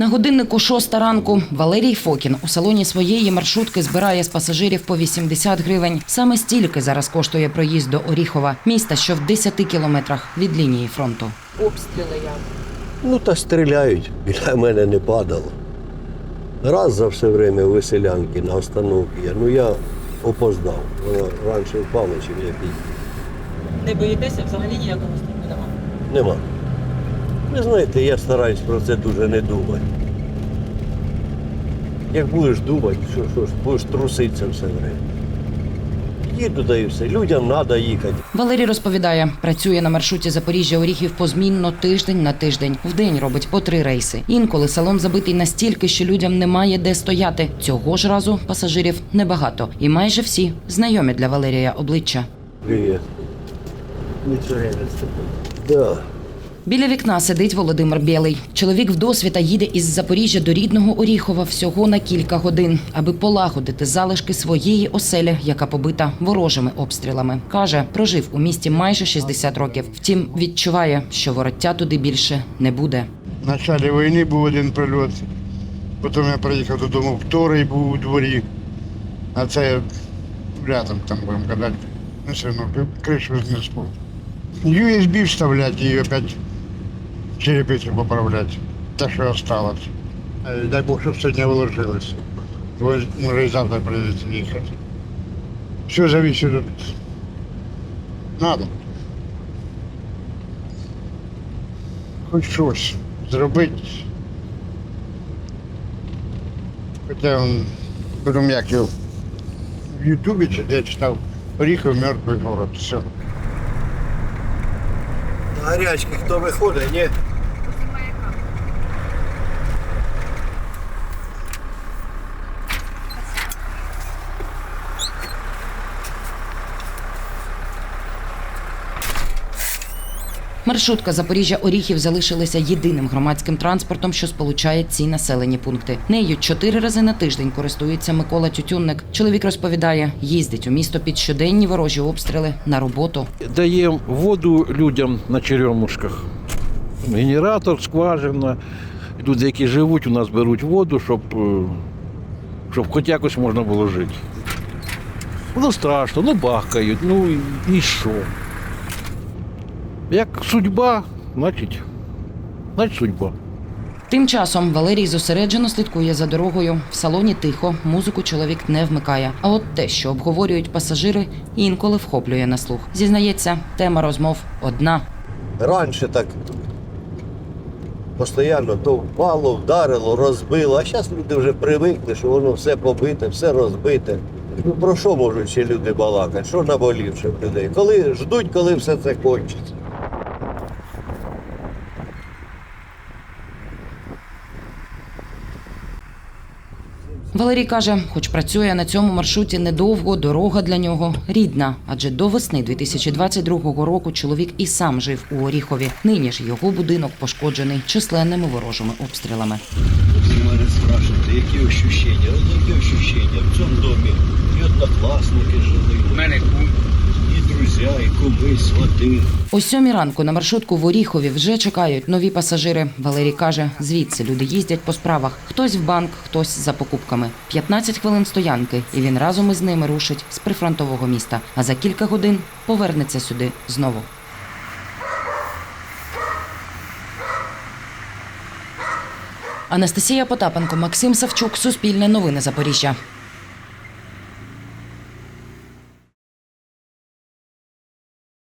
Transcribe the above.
На годиннику шоста ранку Валерій Фокін у салоні своєї маршрутки збирає з пасажирів по 80 гривень. Саме стільки зараз коштує проїзд до Оріхова, міста, що в 10 кілометрах від лінії фронту. Обстріли як? Ну та стріляють, біля мене не падало. Раз за все время веселянки на остановці. Ну я опоздав. Вона раніше впала, чим я підійшов. Не боїтеся взагалі ніякого стрілу нема? Нема. Ви знаєте, я стараюсь про це дуже не думати. Як будеш думати, що, що ж, будеш труситися все время. Їду та і все. Людям треба їхати. Валерій розповідає, працює на маршруті Запоріжжя Оріхів позмінно тиждень на тиждень. В день робить по три рейси. Інколи салон забитий настільки, що людям немає де стояти. Цього ж разу пасажирів небагато, і майже всі знайомі для Валерія обличчя. Привіт. Нічого не Да. Біля вікна сидить Володимир Білий. Чоловік вдосвіта їде із Запоріжжя до рідного Оріхова всього на кілька годин, аби полагодити залишки своєї оселі, яка побита ворожими обстрілами. Каже, прожив у місті майже 60 років. Втім, відчуває, що вороття туди більше не буде. В началі війни був один прильот. Потім я приїхав додому, вторий був у дворі. А це рядом там будемо казати. Ну, все, ну, кришу знесло. USB вставляти і опять черепицю поправляти. Те, що осталось. Е, Дай Бог, щоб сьогодні виложилось. Бо може і завтра прийдеться їхати. Все зависит від... Надо. Хоч щось зробити. Хоча он, потім як його в Ютубі чи де читав Оріхов мертвий город. Все. Гарячки, хто виходить, ні? Маршрутка Запоріжжя Оріхів залишилася єдиним громадським транспортом, що сполучає ці населені пункти. Нею чотири рази на тиждень користується Микола Тютюнник. Чоловік розповідає, їздить у місто під щоденні ворожі обстріли на роботу. Даємо воду людям на черемушках. Генератор, скважина. Тут, які живуть, у нас беруть воду, щоб, е, щоб хоч якось можна було жити. Ну страшно, ну бахкають, ну і що? Як судьба, значить, значить судьба. Тим часом Валерій зосереджено слідкує за дорогою. В салоні тихо, музику чоловік не вмикає. А от те, що обговорюють пасажири, інколи вхоплює на слух. Зізнається, тема розмов одна. Раніше так постійно то впало, вдарило, розбило, а зараз люди вже привикли, що воно все побите, все розбите. Ну про що можуть ще люди балакати? Що наболівши в людей? Коли ждуть, коли все це кончиться. Валерій каже, хоч працює на цьому маршруті недовго, дорога для нього рідна. Адже до весни 2022 року чоловік і сам жив у Оріхові. Нині ж його будинок пошкоджений численними ворожими обстрілами. Мене спрашиваєте, які ощущення? От які ощущення? В цьому домі і однокласники жили, У мене кум свати. О сьомій ранку на маршрутку в Оріхові вже чекають нові пасажири. Валерій каже, звідси люди їздять по справах. Хтось в банк, хтось за покупками. 15 хвилин стоянки, і він разом із ними рушить з прифронтового міста. А за кілька годин повернеться сюди знову. Анастасія Потапенко, Максим Савчук, Суспільне новини Запоріжжя.